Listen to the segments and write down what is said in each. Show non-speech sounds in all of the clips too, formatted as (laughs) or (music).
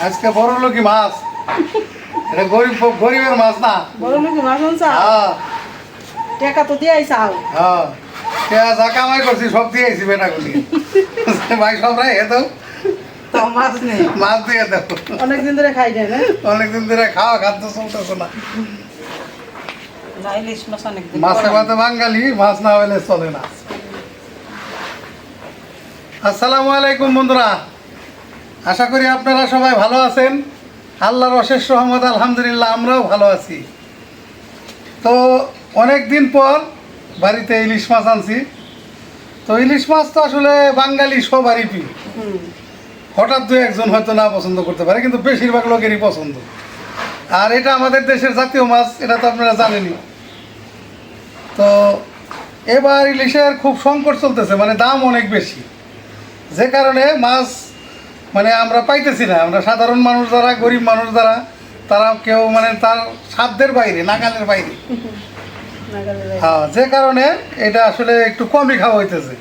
আজকে বড় লোকই মাছ। এটা গরিব গরিবের মাছ না। বড় লোক মাছ আনছা? হ্যাঁ। টাকা তো দিয়ে আইসা হ্যাঁ। যা কামাই করছি সব বেটাগুলি (laughs) ভাই সব রে এ দাও তো মাছ নেই। মাছ দিয়ে অনেকদিন ধরে খাই যায় না? অনেকদিন ধরে খাওয়া খাদ্য চলতেছে না। মাছ বাঙালি মাছ না হলে চলে না। আসসালামু আলাইকুম বন্ধুরা। আশা করি আপনারা সবাই ভালো আছেন। আল্লাহর অশেষ রহমত আলহামদুলিল্লাহ আমরাও ভালো আছি। তো অনেক দিন পর বাড়িতে ইলিশ মাছ আনছি। তো ইলিশ মাছ তো আসলে বাঙালি সবারই প্রিয়। হঠাৎ দু একজন হয়তো না পছন্দ করতে পারে কিন্তু বেশিরভাগ লোকেরই পছন্দ। আর এটা আমাদের দেশের জাতীয় মাছ এটা তো আপনারা জানেনই। তো এবার ইলিশের খুব সংকট চলতেছে মানে দাম অনেক বেশি। যে কারণে মাছ মানে আমরা পাইতেছি না। আমরা সাধারণ মানুষ যারা গরিব মানুষ যারা তারা কেউ মানে তার সাধ্যের বাইরে নাগালের বাইরে। হ্যাঁ যে কারণে এটা আসলে একটু কমই খাওয়া হইতেছে।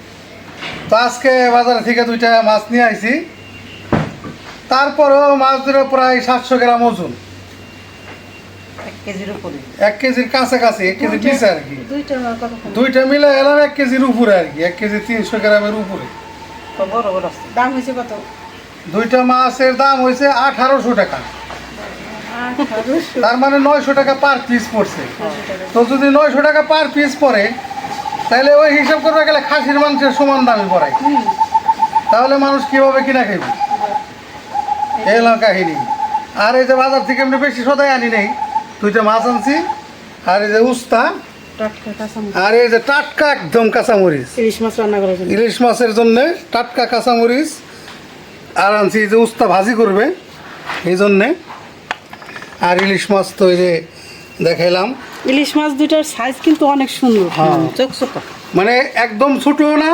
তো আজকে বাজার থেকে দুইটা মাছ নিয়ে আইছি। তারপরেও মাছ দুটো প্রায় সাতশো গ্রাম ওজন। এক কেজির কাছাকাছি এক কেজি পিস আর কি। দুইটা মিলে এলাম এক কেজির উপরে আর কি এক কেজি তিনশো গ্রামের উপরে। বড় বড় দাম হয়েছে কত? দুইটা মাছের দাম হয়েছে আঠারোশো টাকা। তার মানে নয়শো টাকা পার পিস পড়ছে। তো যদি নয়শো টাকা পার পিস পড়ে তাহলে ওই হিসাব করবে গেলে খাসির মাংসের সমান দামে পড়ায় তাহলে মানুষ কীভাবে কিনা খাইবে? এই হলো কাহিনী। আর এই যে বাজার থেকে এমনি বেশি সদাই আনি নেই। দুইটা মাছ আনছি আর এই যে উস্তা টাটকা কাঁচামরিচ। আর এই যে টাটকা একদম কাঁচামরিচ। ইলিশ মাছ রান্না করার জন্য। ইলিশ মাছের জন্য টাটকা কাঁচামরিচ আর আনছি যে উস্তা ভাজি করবে এই জন্যে। আর ইলিশ মাছ তো এই যে দেখাইলাম। ইলিশ মাছ দুইটার সাইজ কিন্তু অনেক সুন্দর। হ্যাঁ। চকচকা মানে একদম ছোটও না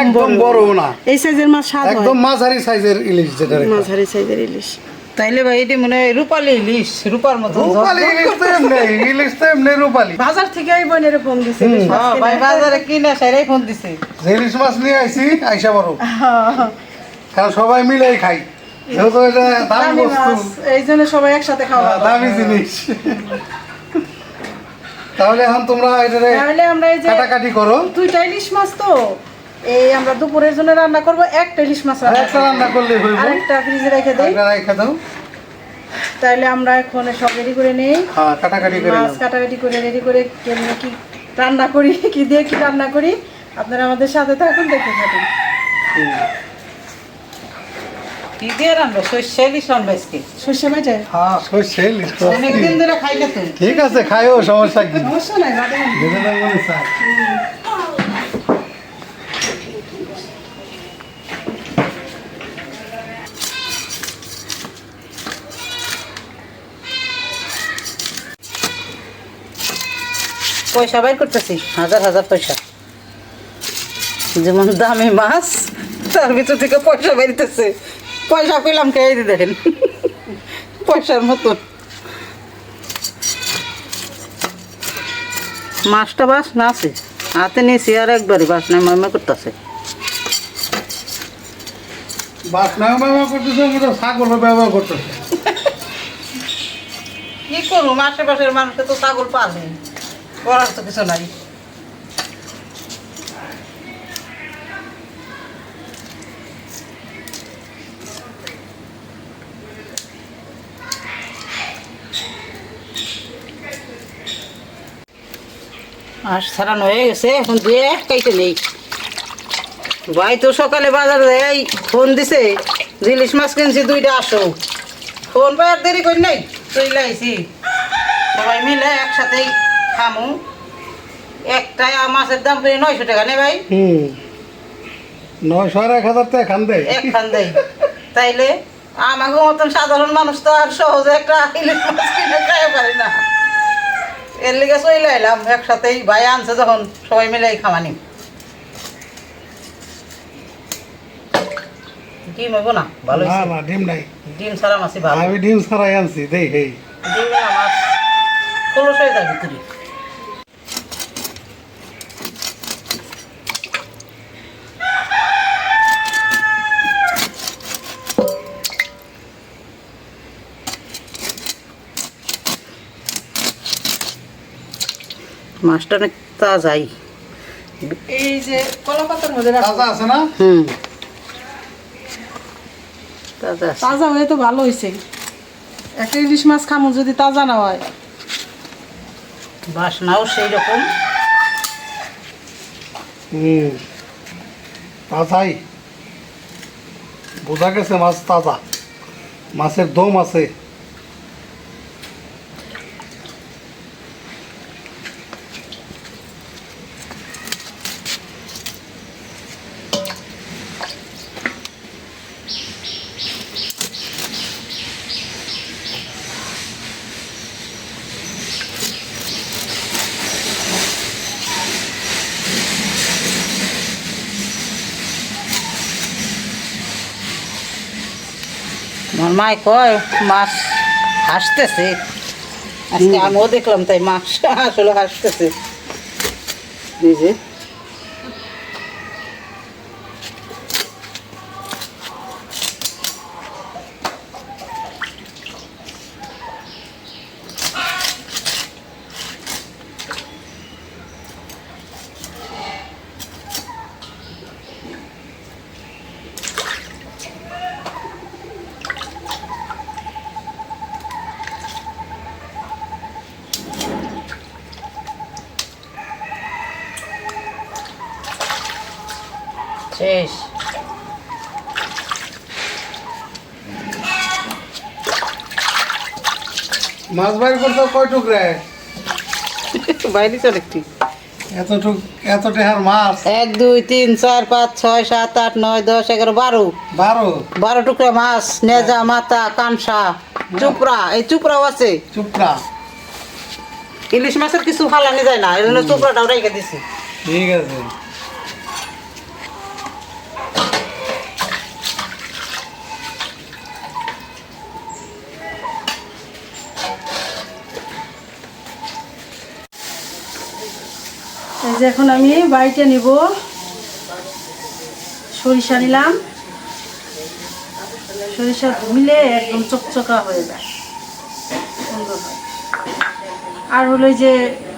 একদম বড়। না। এই সাইজের মাছ একদম মাঝারি সাইজের ইলিশ যেটা মাঝারি সাইজের ইলিশ। তাইলে ভাই এটি মনে হয় রূপালি ইলিশ রূপার মতো রূপালি ইলিশ তো এমনি ইলিশ তো এমনি রূপালি। বাজার থেকে এই বোনের ফোন দিছে ইলিশ মাছ হ্যাঁ, ভাই বাজারে কিনে সেরাই ফোন দিছে। যে ইলিশ মাছ নিয়ে আইছি আইসা বড়। হ্যাঁ, কারণ সবাই মিলেই খাই। যেহেতু এটা দামি বস্তু মাছ এই জন্য সবাই একসাথে খাওয়া দামি জিনিস। তাহলে এখন তোমরা এটারে তাহলে আমরা এই যে কাটাকাটি করো। দুইটা ইলিশ মাছ তো। এই আমরা দুপুরের জন্য রান্না করব একটা ইলিশ মাছ একটা করব। রান্না করলে হইব। আরেকটা ফ্রিজে রেখে দেই। রেখে দাও। তাহলে আমরা এখন সব রেডি করে নেই। হ্যাঁ কাটাকাটি করে মাছ কাটাকাটি করে রেডি করে কেমনে কি রান্না করি কি দিয়ে কি রান্না করি আপনারা আমাদের সাথে থাকুন দেখতে থাকুন। কি দিয়ে রান্না? শস্য ইলিশ রান্না আজকে সর্ষে হ্যাঁ সর্ষে ইলিশ অনেকদিন ধরে খাই না তুই ঠিক আছে খাইও সমস্যা কি? সমস্যা নাই না। যেটা তার মনে চায়। পয়সা বাইর করতেছি হাজার হাজার পয়সা। যেমন দামি মাছ তার ভিতর থেকে পয়সা বেরিতেছে পয়সা পেলাম কে? দেখেন পয়সার মতন মাছটা বাস না আছে। হাতে নিয়েছি আর একবারই বাস না মামা করতেছে। বাসনাও ব্যবহার করতেছে ব্যবহার কি করুম? আশেপাশের মানুষে তো ছাগল পালে। করার তো কিছু নাই। মাছ ছাড়ানো হয়ে গেছে, এখন দুই এক কাইতে নেই। ভাই, তো সকালে বাজারে এই ফোন দিছে ইলিশ মাছ কিনছি দুইটা আসো। ফোন পাই আর দেরি করি নাই আইছি। সবাই মিলে একসাথেই খামু। একটা মাছের দাম করে নয়শো টাকা নে ভাই? হুম। নয়শো আর এক হাজার টাকা খান দেয়। এক খান দেয়। তাইলে আমাকে মতন সাধারণ মানুষ তো আর সহজে একটা ইলিশ মাছ কিনে খাইতে পারি না। এর লিগে চলে এলাম একসাথেই ভাই আনছে যখন সবাই মিলে খামানি। ডিম হইব না? ভালো না না ডিম নাই। ডিম ছাড়া মাছি ভালো। আমি ডিম ছাড়াই আনছি দেই হেই ডিম না মাছ খোলস হয়ে যায় ভিতরে। মাছটা অনেক তাজাই। এই যে কলা পাতার মধ্যে তাজা আছে না? হুম। তাজা তাজা হয়ে তো ভালো হয়েছে একটা ইলিশ মাছ খামো যদি তাজা না হয়। বাসনাও সেই রকম। হুম। তাজাই। বোঝা গেছে মাছ তাজা। মাছের দম আছে। মাই কয় মাছ হাসতেছে। আজকে আমিও দেখলাম তাই মাছ আসলে হাসতেছে। এই শেষ মাছ বাইর করতে কয় টুকরে বাইরে চলে একটি। এত টুক এত টেহার মাছ? এক দুই তিন চার পাঁচ ছয় সাত আট নয় দশ এগারো বারো। বারো? বারো টুকরা মাছ নেজা মাথা কানসা চুপড়া এই চুপড়াও আছে। চুপড়া? ইলিশ মাছের কিছু ফালানি যায় না এই জন্য চুপড়াটাও রেখে দিছি। ঠিক আছে। এখন আমি বাড়িতে নিব। সরিষা নিলাম। সরিষা ধুলে একদম চকচকা হয়ে যায়। সুন্দর আর হলো যে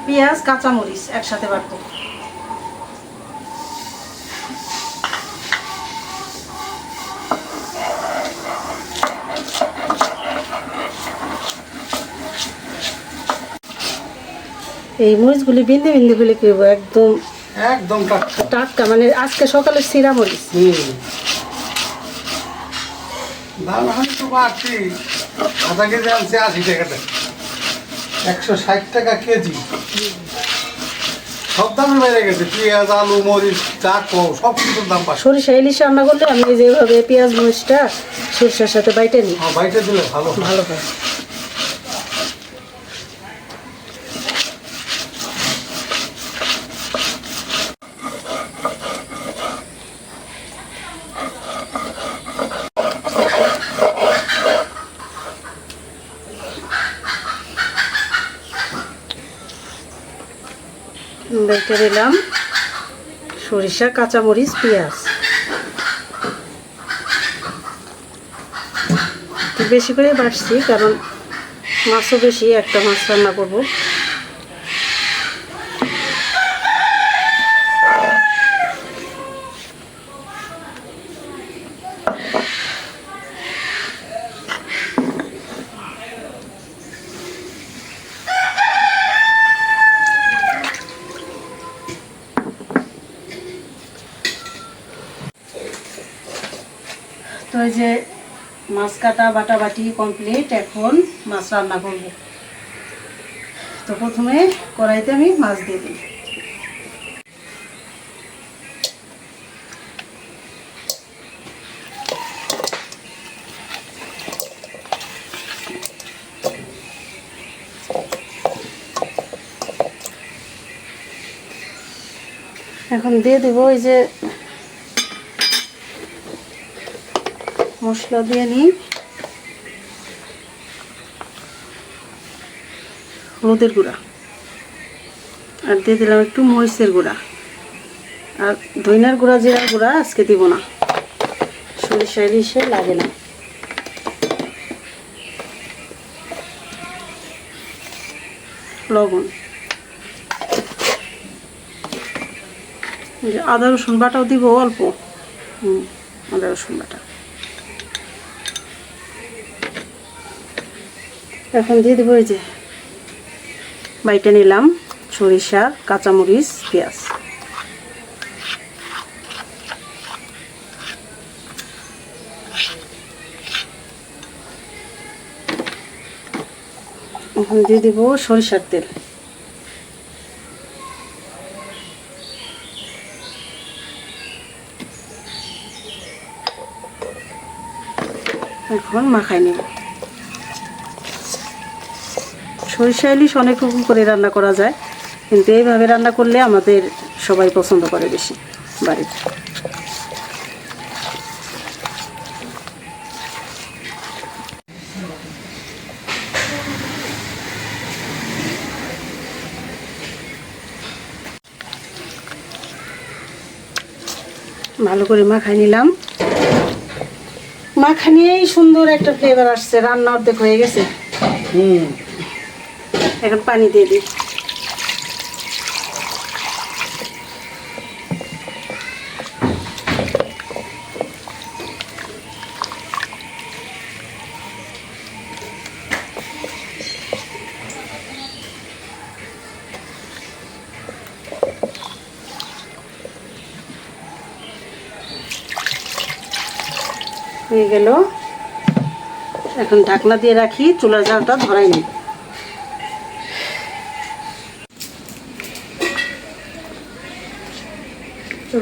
পেঁয়াজ, কাঁচামরিচ একসাথে বাটবো। এই মরিচগুলি বিন্দে বিন্দে গুলি করব একদম একদম টাটকা। টাটকা মানে আজকে সকালে সিরা মরিচ। একশো ষাট টাকা কেজি। সব দামে বেড়ে গেছে। পেঁয়াজ আলু মরিচ চাকো সব কিছুর দাম সরিষা ইলিশ রান্না করলে আমি যেভাবে পেঁয়াজ মরিচটা সরিষার সাথে বাইটে নিই। হ্যাঁ বাইটে দিলে ভালো ভালো হয় বেটে দিলাম সরিষা কাঁচামরিচ পেঁয়াজ। বেশি করে বাড়ছি কারণ মাছও বেশি একটা মাছ রান্না করব। এই যে মাছ কাটা বাটা বাটি কমপ্লিট এখন মাছ রান্না করব। তো প্রথমে কড়াইতে আমি মাছ দিয়ে দিই। এখন দিয়ে দেবো ওই যে মশলা দিয়ে নিই। হলুদের গুঁড়া। আর দিয়ে দিলাম একটু মরিচের গুঁড়া। আর ধইনার গুঁড়া, জিরার গুঁড়া আজকে দিব না। সরিষা ইলিশে লাগে না। লবণ। আদা রসুন বাটাও দিব অল্প। হুম, আদা রসুন বাটা। এখন দিয়ে দেবো এই যে বাইটে নিলাম, সরিষা, কাঁচামরিচ, পেঁয়াজ। এখন দিয়ে দিব সরিষার তেল। এখন মাখাই নেব। সরিষা ইলিশ অনেক রকম করে রান্না করা যায়, কিন্তু এইভাবে রান্না করলে আমাদের সবাই পছন্দ করে বেশি বাড়িতে। ভালো করে মাখাই নিলাম। মাখানিয়েই সুন্দর একটা ফ্লেভার আসছে, রান্না অর্ধেক হয়ে গেছে। হুম। এখন পানি দিয়ে দিই। হয়ে গেল। এখন ঢাকনা দিয়ে রাখি চুলার জালটা ধরাই নিই।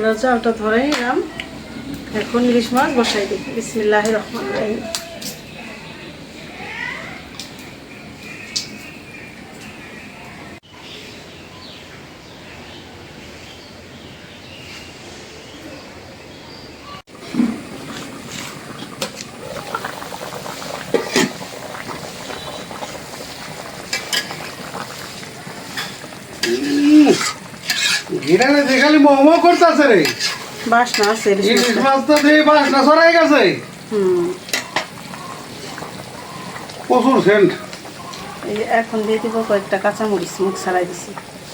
চুলার জালটা ধরে নিলাম। এখন ইলিশ মাছ বসাই দিই। বিসমিল্লাহ রহমান রাহিম। ঘিরানে দেখালি মোমো করতেছে রে। বাসনা আছে ইলিশ মাছটা। দিয়ে বাস না সরাই গেছে। হুম। প্রচুর সেন্ট। এখন দিয়ে দিব কয়েকটা কাঁচামরিচ মুখ ছাড়াই দিছি।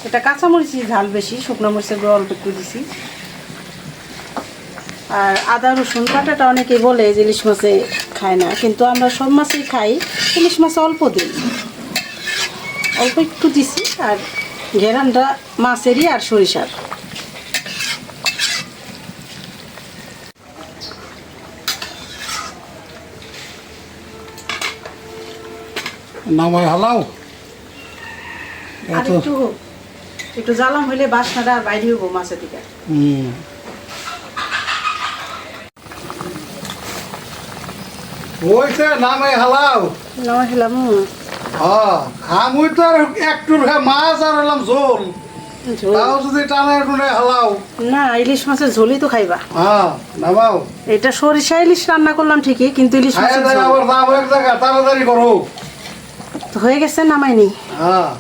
এটা কাঁচামরিচই ঝাল বেশি শুকনো মরিচের গুঁড়ো অল্প একটু দিছি। আর আদা রসুন বাটাটা অনেকে বলে যে ইলিশ মাছে খায় না কিন্তু আমরা সব মাছেই খাই। ইলিশ মাছ অল্প দিই। অল্প একটু দিছি আর ঘেরানটা মাছেরই আর সরিষার। নামাই হালাও। একটু একটু জ্বালাম হইলে বাসনাটা আর বাইরে হব মাছের দিকে। হুম। হইছে নামাই হালাও। নামা খেলাম হ্যাঁ আমি তো আর একটু মাছ আর হলাম ঝোল। তাও যদি টানা টুনে হালাও। না ইলিশ মাছের ঝোলই তো খাইবা। হ্যাঁ নামাও। এটা সরিষা ইলিশ রান্না করলাম ঠিকই কিন্তু ইলিশ মাছের ঝোল। আবার দাম এক জায়গা তাড়াতাড়ি করো। তো হয়ে গেছে নামাইনি। হ্যাঁ।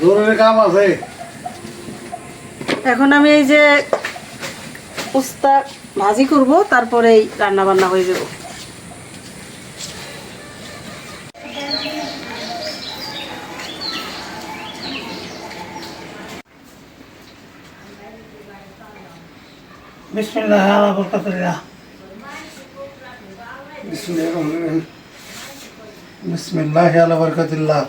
জরুরি কাম আছে। এখন আমি এই যে উস্তা ভাজি করব তারপরে রান্না বান্না হয়ে যাব। বিসমিল্লাহ আলা বরকাতুল্লাহ। বিসমিল্লাহির রহমানির রহিম বিসমিল্লাহ আলা বরকাতুল্লাহ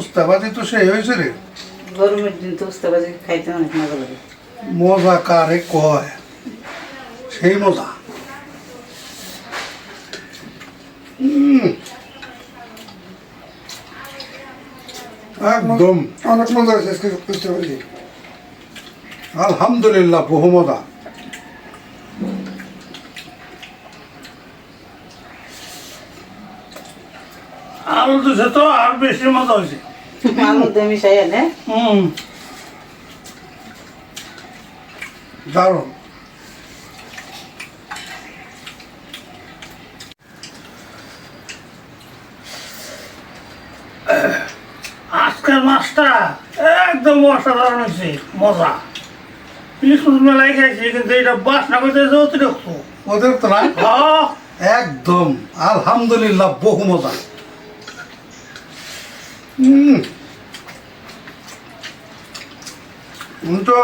উস্তাবাদি তো সেই হয়েছে রে। গরমের দিন তো উস্তা ভাজি খাইতে অনেক মজা লাগে। মজা কারে কয়? সেই মজা। একদম। অনেক মজা হয়েছে আজকে বুঝতে পারছি। আলহামদুলিল্লাহ বহু মজা। আলু দিছে তো আর বেশি মজা হয়েছে (laughs) আলু দিয়ে মিশাই এনে হুম। দারুণ আজকের মাছটা একদম অসাধারণ হয়েছে মজা। ইলিশ মাছ মেলায় খাইছি কিন্তু এটা বাসনা করতে অতিরিক্ত। ওদের তো না? হ্যাঁ। একদম আলহামদুলিল্লাহ বহু মজা। তো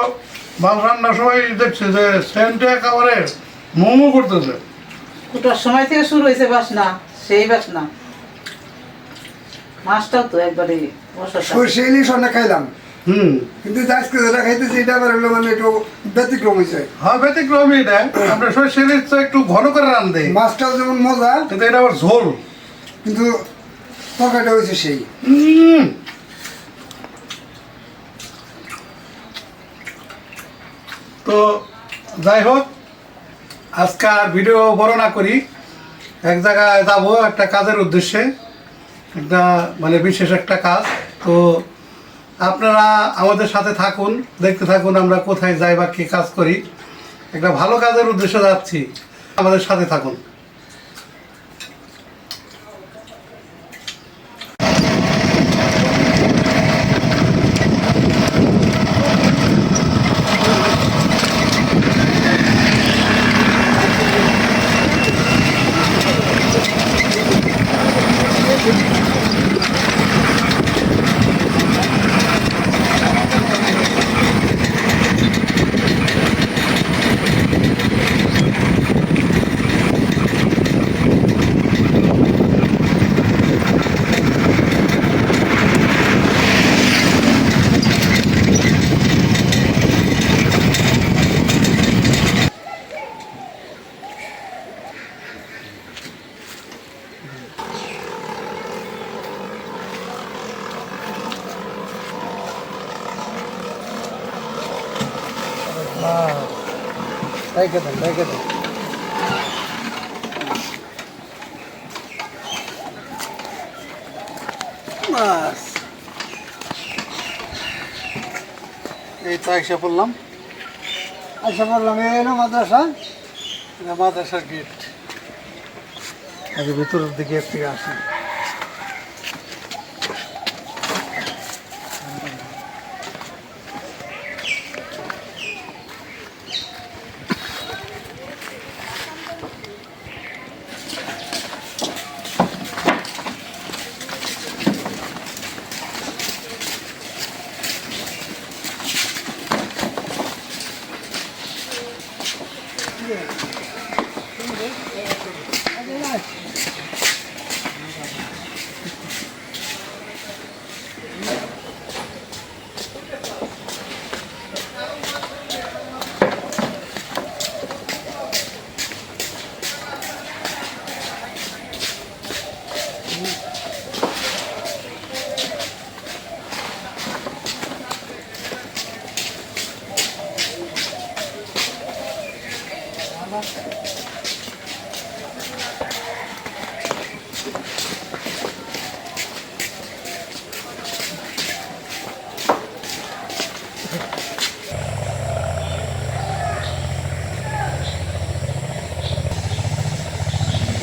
মাছ রান্নার সময় দেখছি যে সেন্টে একেবারে মোমো করতেছে। কুটার সময় থেকে শুরু হয়েছে বাসনা সেই বাসনা মাছটাও তো একবারে সর্ষে ইলিশ অনেক খাইলাম। হুম। কিন্তু আজকে যেটা খাইতেছি এটা আবার হলো মানে একটু ব্যতিক্রম হয়েছে হ্যাঁ ব্যতিক্রমী এটা। আমরা সরষে ইলিশ একটু ঘন করে রান দেই মাছটাও যেমন মজা কিন্তু এটা আবার ঝোল। কিন্তু তরকারিটা হয়েছে সেই। তো যাই হোক আজকে আর ভিডিও বড় না করি। এক জায়গায় যাব একটা কাজের উদ্দেশ্যে। একটা মানে বিশেষ একটা কাজ। তো আপনারা আমাদের সাথে থাকুন, দেখতে থাকুন আমরা কোথায় যাই বা কী কাজ করি। একটা ভালো কাজের উদ্দেশ্যে যাচ্ছি। আমাদের সাথে থাকুন। রেখে দেন রেখে দেন। এই তো এসে পড়লাম। আচ্ছা বললাম এলো মাদ্রাসা। মাদ্রাসার গেট ভিতরের দিকে থেকে আসি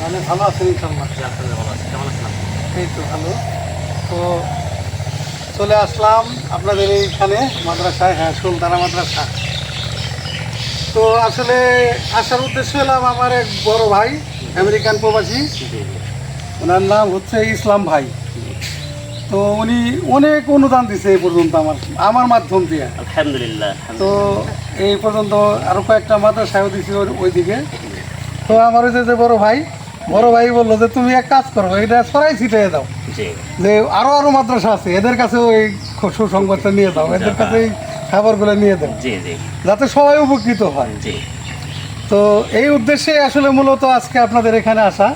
মানে ভালো আছেন ইনশাল্লাহ এই তো ভালো। তো চলে আসলাম আপনাদের এইখানে মাদ্রাসায় হ্যাঁ সুলতানা মাদ্রাসা। তো আসলে আসার উদ্দেশ্য হলাম আমার এক বড় ভাই আমেরিকান প্রবাসী। ওনার নাম হচ্ছে ইসলাম ভাই। তো উনি অনেক অনুদান দিছে এই পর্যন্ত আমার আমার মাধ্যম দিয়ে। আলহামদুলিল্লাহ তো এই পর্যন্ত আরও কয়েকটা মাদ্রাসায়ও দিছি ওইদিকে। তো আমার ওই যে যে বড় ভাই বড় ভাই বলল যে তুমি এক কাজ করো এটা সরাই ছিটিয়ে দাও। যে আরও আরও মাদ্রাসা আছে এদের কাছেও ওই সুসংবাদটা নিয়ে দাও এদের কাছে এই খাবারগুলো নিয়ে দাও যাতে সবাই উপকৃত হয়। তো এই উদ্দেশ্যে আসলে মূলত আজকে আপনাদের এখানে আসা।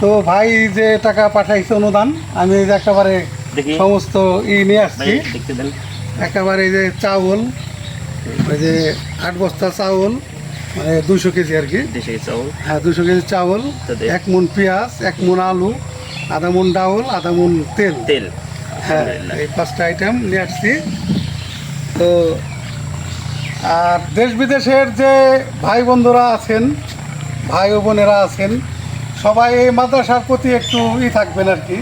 তো ভাই যে টাকা পাঠাইছে অনুদান আমি এই যে একেবারে সমস্ত ই নিয়ে আসছি। একেবারে এই যে চাউল ওই যে আট বস্তা চাউল মানে দুশো কেজি আর কি। দেশে চাউল। হ্যাঁ দুশো কেজি চাউল এক মন পেঁয়াজ এক মন আলু আধা মন ডাউল আধা মন তেল। তেল। হ্যাঁ এই পাঁচটা আইটেম নিয়ে আসছি। তো আর দেশ বিদেশের যে ভাই বন্ধুরা আছেন ভাই ও বোনেরা আছেন সবাই এই মাদ্রাসার প্রতি একটু ই থাকবেন আর কি।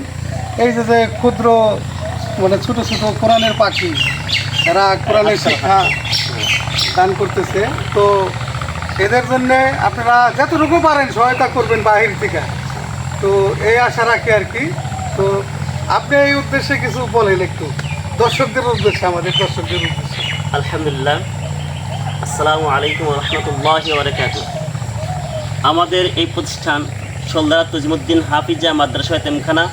এই যে যে ক্ষুদ্র মানে ছোট ছোট কোরআনের পাখি এরা কোরআনের শিক্ষা দান করতেছে। তো এদের জন্য আপনারা যতটুকু পারেন সহায়তা করবেন বাহির থেকে। তো এই আশা রাখি আর কি। তো আপনি এই উদ্দেশ্যে কিছু বলেন একটু। দর্শকদের উদ্দেশ্যে আমাদের দর্শকদের উদ্দেশ্যে। আলহামদুলিল্লাহ। আসসালামু আলাইকুম রহমতুল্লাহ বারকাত আমাদের এই প্রতিষ্ঠান সলদার তজিমুদ্দিন হাফিজা মাদ্রাসা তেমখানা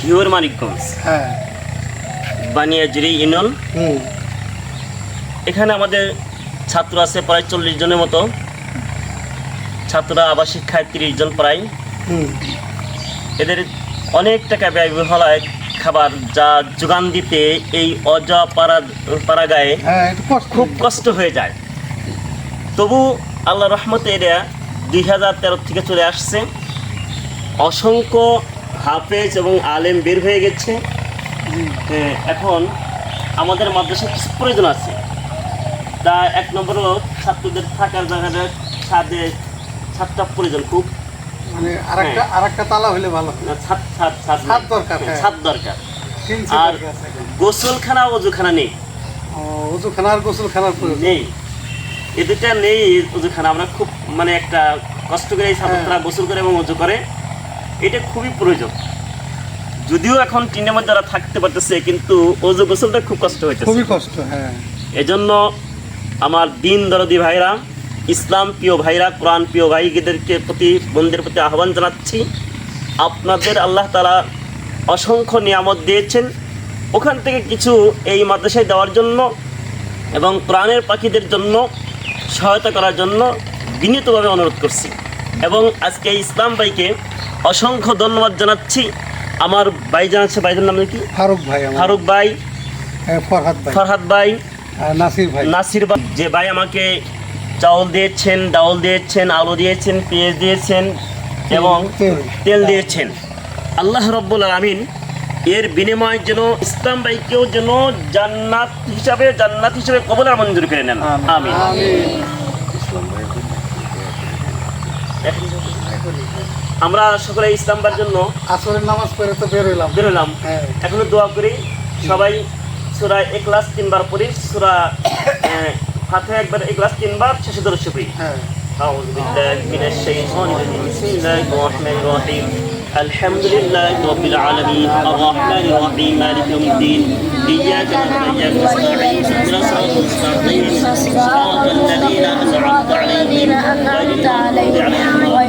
ঘিওর মানিকগঞ্জ। হ্যাঁ। বানিয়াজুরি ইনল এখানে আমাদের ছাত্র আছে প্রায় চল্লিশ জনের মতো। ছাত্ররা আবাসিক খায় তিরিশ জন প্রায়। এদের অনেক টাকা ব্যয় হয় খাবার যা যোগান দিতে এই অজা পাড়া পাড়াগায়ে হ্যাঁ খুব কষ্ট হয়ে যায়। তবু আল্লাহ রহমতে এরা দুই হাজার তেরো থেকে চলে আসছে। অসংখ্য হাফেজ এবং আলেম বের হয়ে গেছে। হ্যাঁ, এখন আমাদের মাদ্রাসার কিছু প্রয়োজন আছে। তা এক নম্বর হলো ছাত্রদের থাকার জায়গাটা ছাদে ছাদটা প্রয়োজন খুব। মানে আরেকটা আরেকটা তালা হলে ভালো। ছাদ ছাদ ছাদ ছাদ দরকার, হ্যাঁ। ছাদ দরকার। আর গোসলখানা ওজুখানা নেই। ও, উজুখানা আর গোসলখানার প্রয়োজন। নেই। এ দুটা নেই উজুখানা আমরা খুব মানে একটা কষ্ট করে ছাত্ররা গোসল করে এবং উজু করে। এটা খুবই প্রয়োজন। যদিও এখন টিনের মধ্যে ওরা থাকতে পারতেছে কিন্তু অজু গোসলটা খুব কষ্ট হইতেছে। খুবই কষ্ট হ্যাঁ। এজন্য আমার দিন দরদি ভাইরা ইসলাম প্রিয় ভাইরা কোরআন প্রিয় ভাইদেরকে প্রতি বন্ধুদের প্রতি আহ্বান জানাচ্ছি। আপনাদের আল্লাহ তালা অসংখ্য নিয়ামত দিয়েছেন। ওখান থেকে কিছু এই মাদ্রাসায় দেওয়ার জন্য এবং প্রাণের পাখিদের জন্য সহায়তা করার জন্য বিনীতভাবে অনুরোধ করছি। এবং আজকে ইসলাম ভাইকে অসংখ্য ধন্যবাদ জানাচ্ছি। আমার ভাই জানাচ্ছে ভাইদের নাম কি? ফারুক ভাই ফারুক ভাই। হ্যাঁ, ফরহাদ ভাই। ফরহাদ ভাই। নাসির ভাই। নাসির ভাই যে ভাই আমাকে চাউল দিয়েছেন ডাউল দিয়েছেন আলু দিয়েছেন পেঁয়াজ দিয়েছেন এবং তেল। দিয়েছেন। আল্লাহ রব্বুল আমিন এর বিনিময়ে যেন ইসলাম ভাইকেও যেন জান্নাত হিসাবে জান্নাত হিসাবে কবল আর মঞ্জুর করে নেন। আমিন। আমরা সকলে ইসলাম ভাইয়ের জন্য আসরের নামাজ পড়ে তো বের হইলাম। বেরোলাম হ্যাঁ। এখনও দোয়া করি সবাই সুরা একলাস তিনবার পড়ি সুরা হাতে একবার একলাস তিনবার শেষে দরজ পড়ি হ্যাঁ أعوذ بالله من الشيطان الرجيم بسم الله الرحمن الرحيم الحمد لله رب العالمين الرحمن الرحيم مالك يوم الدين إياك نعبد وإياك نستعين اهدنا الصراط المستقيم صراط الذين أنعمت عليهم غير المغضوب عليهم ولا الضالين آمين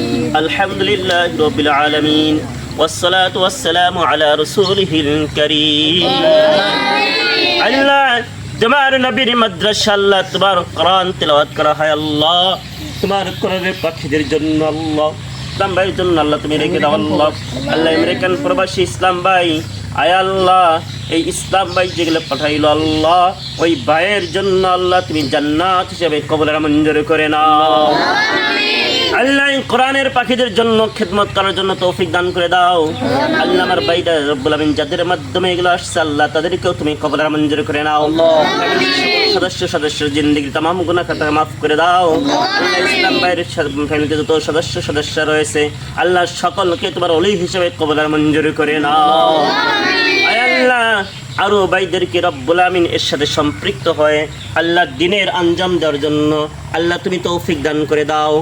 الحمد لله رب العالمين والصلاة والسلام على رسوله الكريم আল্লাহ তোমার নবীর মাদ্রাসা আল্লাহ তোমার কোরআন তেলাওয়াত করা হয় আল্লাহ তোমার কোরআনের পাখিদের জন্য আল্লাহ ইসলাম ভাইয়ের জন্য আল্লাহ তুমি রেখে দাও আল্লাহ আল্লাহ আমেরিকান প্রবাসী ইসলাম ভাই আয় আল্লাহ এই ইসলাম ভাই যেগুলো পাঠাইলো আল্লাহ ওই ভাইয়ের জন্য আল্লাহ তুমি জান্নাত হিসেবে কবলের মঞ্জুর করে নাও আল্লাহ কোরআনের পাখিদের জন্য খেদমত করার জন্য তৌফিক দান করে দাও। আল্লাহ আমার বাইদা রব্বুল আমিন যাদের মাধ্যমে এগুলো আসছে, আল্লাহ তাদেরকেও তুমি কবলার মঞ্জুর করে নাও। সদস্য সদস্য জিন্দগি তাম গুণা খাতা মাফ করে দাও। আল্লাহ ইসলাম বাইরের ফ্যামিলিতে যত সদস্য সদস্য রয়েছে, আল্লাহ সকলকে তোমার অলি হিসেবে কবলার মঞ্জুর করে নাও। আল্লাহ আরও ভাইদেরকে রব্বুল আমিন এর সাথে সম্পৃক্ত হয়ে আল্লাহ দিনের আঞ্জাম দেওয়ার জন্য আল্লাহ তুমি তৌফিক দান করে দাও।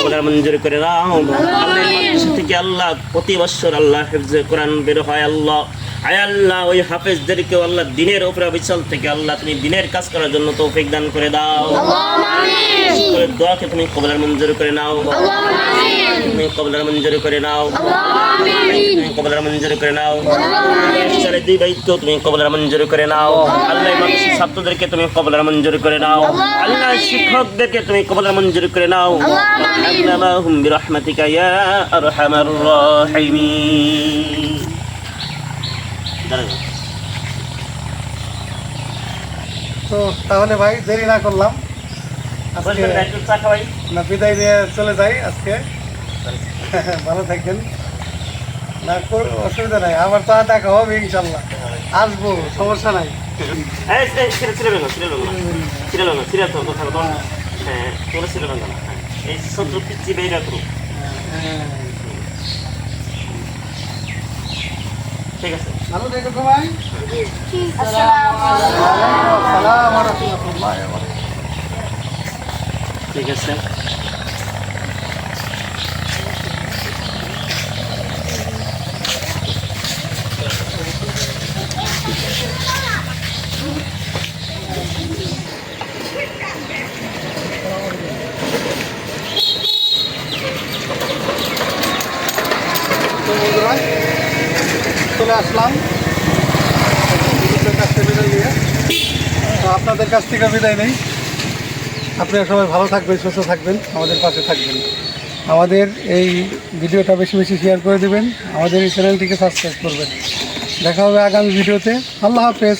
আল্লাহ মঞ্জুর করে দাও। আল্লাহ থেকে আল্লাহ প্রতি বছর আল্লাহ হেফজে কোরআন বের হয় আল্লাহ। আয় আল্লাহ ওই হাফেজদেরকে আল্লাহ দিনের উপরে অবিচল থেকে আল্লাহ তুমি দিনের কাজ করার জন্য তৌফিক দান করে দাও। দোয়াকে তুমি কবলার মঞ্জুর করে নাও। তুমি কবলার মঞ্জুর করে নাও। তুমি কবলার মঞ্জুর করে নাও। তুমি কবলার মঞ্জুর করে নাও। আল্লাহ ছাত্রদেরকে তুমি কবলার মঞ্জুর করে নাও। আল্লাহ শিক্ষকদেরকে তুমি কবলার মঞ্জুর করে নাও। হুম বিরহমাতিকা ইয়া আরহামার রাহিমিন। তো তাহলে ভাই দেরি না করলাম। আজকে না, বিদায় নিয়ে চলে যাই আজকে। ভালো থাকবেন। না কোনো অসুবিধা নাই। আবার তো দেখা হবে ইনশাল্লাহ। আসব সমস্যা নাই। এই, এই, ছিঁড়ে- ছিঁড়ে ফেলো, ছিঁড়ে ফেলো। ছিঁড়ে ফেলো, ছিঁড়ে ফেলো, কথা বলো। হ্যাঁ, তোমরা ছিঁড়ে ফেলো না। হ্যাঁ, এই ছোট্ট পিচ্চি বেইরা করো। ঠিক আছে ভালো থেকো সবাই আসসালাম রহমতুল্লাহ ঠিক আছে তো বন্ধুরা চলে আসলাম আপনাদের কাছ থেকে বিদায় নিয়ে তো আপনাদের কাছ থেকে বিদায় নেই। আপনারা সবাই ভালো থাকবেন, সুস্থ থাকবেন, আমাদের পাশে থাকবেন। আমাদের এই ভিডিওটা বেশি বেশি শেয়ার করে দেবেন। আমাদের এই চ্যানেলটিকে সাবস্ক্রাইব করবেন। দেখা হবে আগামী ভিডিওতে। আল্লাহ হাফেজ।